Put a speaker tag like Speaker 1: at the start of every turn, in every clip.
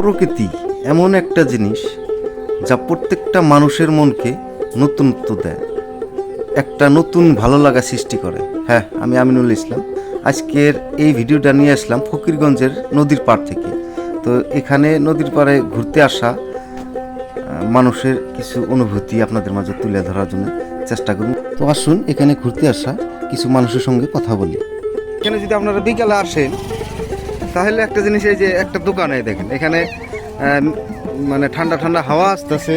Speaker 1: প্রকৃতি এমন একটা জিনিস যা প্রত্যেকটা মানুষের মনকে নতুনত্ব দেয়, একটা নতুন ভালো লাগা সৃষ্টি করে। হ্যাঁ আমি আমিনুল ইসলাম। আজকের এই ভিডিওটা নিয়ে আসলাম ফকিরগঞ্জের নদীর পাড় থেকে। তো এখানে নদীর পাড়ে ঘুরতে আসা মানুষের কিছু অনুভূতি আপনাদের মাঝে তুলে ধরার জন্য চেষ্টা করুন তো আসুন এখানে ঘুরতে আসা, কিছু মানুষের সঙ্গে কথা বলি। এখানে যদি আপনারা বিকালে আসেন তাহলে একটা জিনিস এই যে একটা দোকানে দেখেন, এখানে মানে ঠান্ডা ঠান্ডা হাওয়া আসতেছে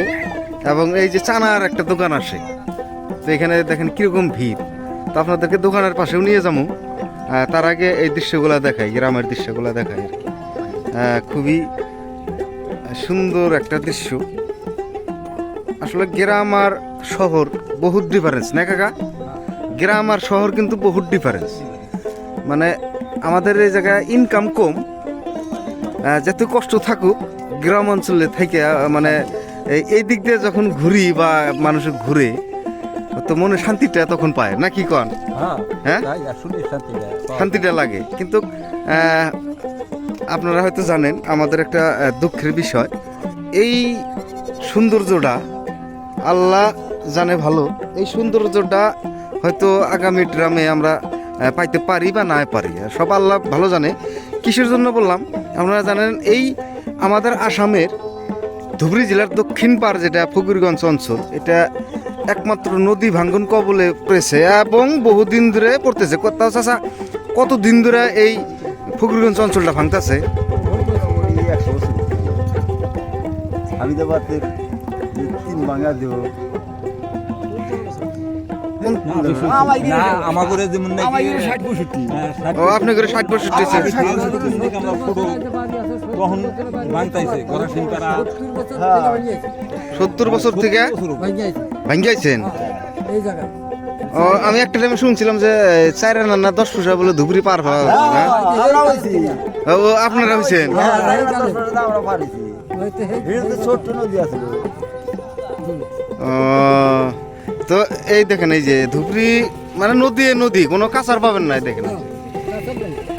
Speaker 1: এবং এই যে চানার একটা দোকান আসে। তো এখানে দেখেন কীরকম ভিড়। তো আপনাদেরকে দোকানের পাশেও নিয়ে যাব। তার আগে এই দৃশ্যগুলো দেখাই, গ্রামের দৃশ্যগুলো দেখাই খুবই সুন্দর একটা দৃশ্য। আসলে গ্রাম আর শহর বহুত ডিফারেন্স না কাকা? গ্রাম আর শহর কিন্তু বহুত ডিফারেন্স মানে আমাদের এই জায়গায় ইনকাম কম যত কষ্ট থাকুক গ্রাম অঞ্চলে থেকে মানে এই- দিক দিয়ে যখন ঘুরি বা মানুষ ঘুরে তো মনে শান্তিটা তখন পায় না কি কন?
Speaker 2: হ্যাঁ
Speaker 1: হ্যাঁ? শান্তিটা লাগে কিন্তু আপনারা হয়তো জানেন আমাদের একটা দুঃখের বিষয়। এই সৌন্দর্যটা আল্লাহ জানে ভালো এই সৌন্দর্যটা হয়তো আগামী ড্রামে আমরা পাইতে পারি বা না পারি। সব আল্লাহ ভালো জানে। কিসের জন্য বললাম? আপনারা জানেন, এই আমাদের আসামের ধুবড়ী জেলার দক্ষিণ পাড় যেটা, ফকিরগঞ্জ অঞ্চল, এটা একমাত্র নদী ভাঙ্গন কবলে পড়েছে এবং বহুদিন ধরে পড়তেছে। কোথাও চাষা কত দিন ধরে এই ফকিরগঞ্জ অঞ্চলটা ভাঙতেছে?
Speaker 2: বছর। হামিদাবাদের তিন বাংলা দেব আমাদের যেমন হ্যাঁ,
Speaker 1: ও আপনি করে ষাট
Speaker 2: তখন
Speaker 1: সত্তর বছর থেকে ভাঙ্গিয়েছেন ও আমি একটা টাইমে শুনছিলাম যে চার আনা না দশ পয়সা বলে ধুবড়ি পার হ্যাঁ? ও আপনারা হয়েছেন?
Speaker 2: ছোট্ট নদী আছে
Speaker 1: ও, তো এই দেখেন এই যে ধুবড়ি মানে নদী নদী কোনো কাঁচার পাবেন না দেখেন।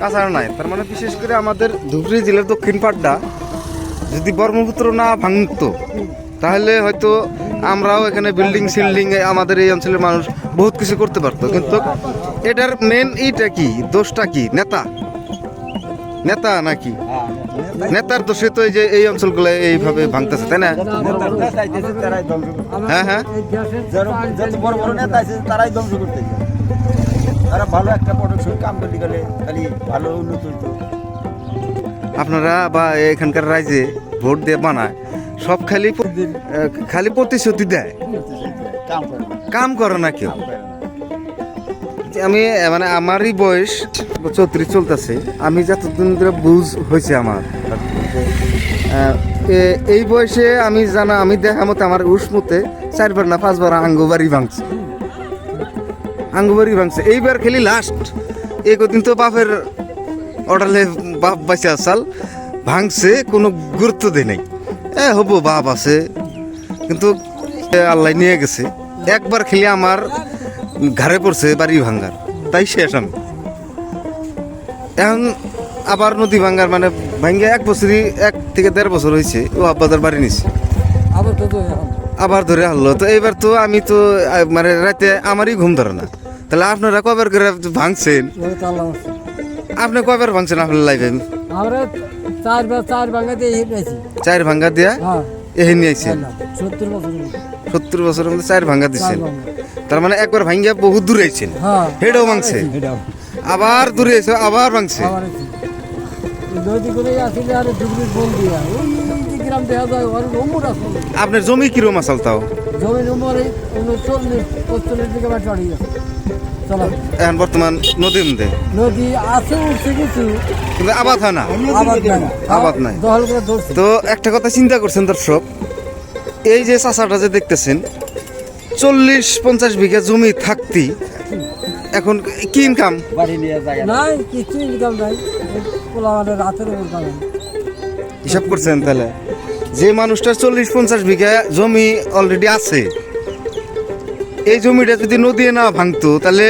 Speaker 1: কাঁচার নাই। তার মানে বিশেষ করে আমাদের ধুবড়ি জেলার দক্ষিণ পাড়টা যদি ব্রহ্মপুত্র না ভাঙতো তাহলে হয়তো আমরাও এখানে বিল্ডিং সিল্ডিং আমাদের এই অঞ্চলের মানুষ বহুত কিছু করতে পারতো। কিন্তু এটার মেন ইটা কি? দোষটা কি? নেতা? নেতা নাকি? নেতার দোষে তো এই যে এই অঞ্চলগুলো এইভাবে ভাঙতেছে তাই না? হ্যাঁ হ্যাঁ।
Speaker 2: যত বড় বড় নেতা আছে তারাই ধ্বংস করতেছে। তারা ভালো একটা প্রোডাকশন কাম করতে গেলে খালি ভালো উন্নত
Speaker 1: আপনারা বা এখানকার রাজ্যে ভোট দিয়ে বানায় সব খালি খালি প্রতিশ্রুতি দেয়?
Speaker 2: কাম করে। না,
Speaker 1: কেউ। আমি মানে আমারই বয়স চৌত্রিশ চলতেছে। আমি যতদিন ধরে বুঝ হয়েছে আমার। এই বয়সে আমি জানা, আমি দেখা মতো আমার উস মতে চারবার না পাঁচবার আঙ্গবাড়ি ভাঙছে। আঙ্গবাড়ি ভাঙছে। এইবার খেলি লাস্ট এই কদিন তো বাপের অর্ডারলে বাপ বাইসে আসাল। ভাঙছে, কোনো গুরুত্ব দেয় নাই। এ, হব, বাপ আছে। কিন্তু আল্লাহ নিয়ে গেছে। একবার খেলে আমার ঘাড়ে পড়ছে বাড়ি ভাঙ্গার। তাই শেষ আমি এখন আবার নদী ভাঙ্গার মানে ভাঙ্গে এক বছরই এক থেকে দেড় বছর হয়েছে ও আব্বাদার বাড়ি নিছে।
Speaker 3: আবার
Speaker 1: ধরে হারলো তো এইবার তো আমি তো মানে রাতে আমারই ঘুম ধরে না। তাহলে আপনারা কবার করে ভাঙছেন। আপনি কবার ভাঙছেন আপনার লাইফে?
Speaker 3: আমরা চার চার ভাঙাতে এই
Speaker 1: চার ভাঙ্গা দিয়া?
Speaker 3: সত্তর বছর
Speaker 1: সত্তর বছরের মধ্যে চার ভাঙ্গা দিচ্ছেন তার মানে একবার ভাঙ্গিয়া বহু দূরে আইছেন।
Speaker 3: হ্যাঁ।
Speaker 1: হেডও ভাঙছে। আবার দূরে আইছে আবার ভাঙছে। আপনার জমি কিরম আসাল তাও?
Speaker 3: জমি
Speaker 1: এখন বর্তমান নদীর মধ্যে?
Speaker 3: নদী আছে উঠছে কিছু।
Speaker 1: কিন্তু আবাদ হয় না?
Speaker 3: আবাদ নাই।
Speaker 1: আবাদ। নাই। তো একটা কথা চিন্তা করছেন দর্শক এই যে চাষাটা যে দেখতেছেন চল্লিশ পঞ্চাশ বিঘা জমি থাকতি এখন কি ইনকাম
Speaker 2: বাড়ি নিয়ে যায়।
Speaker 3: নাই কিছু ইনকাম নাই। রাতের
Speaker 1: হিসাব করছেন তাহলে? যে মানুষটার চল্লিশ পঞ্চাশ বিঘা জমি অলরেডি আছে এই জমিটা যদি নদী না ভাঙতো, তাহলে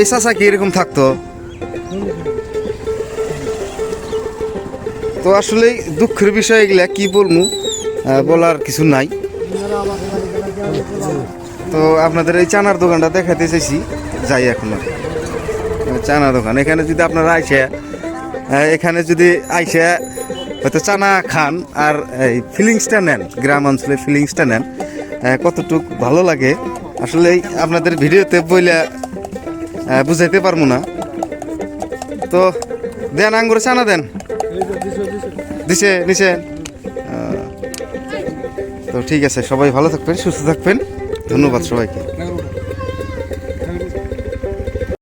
Speaker 1: এই চাষা কি এরকম থাকতো? তো আসলে দুঃখের বিষয় এগুলা, কি বলব? বলার কিছু নাই। তো আপনাদের এই চানার দোকানটা দেখাতে চাইছি, যাই এখন আর। চানা দোকান, এখানে যদি আপনারা আইসে এখানে যদি আইসে হয়তো চানা খান, আর এই ফিলিংসটা নেন, গ্রাম অঞ্চলে ফিলিংসটা নেন কতটুক ভালো লাগে আসলে আপনাদের ভিডিওতে বইলে বুঝাইতে পারব না। তো দেন আঙ্গুর চানা দেন। দিছে, নিছে। তো ঠিক আছে, সবাই ভালো থাকবেন, সুস্থ থাকবেন। ধন্যবাদ সবাইকে।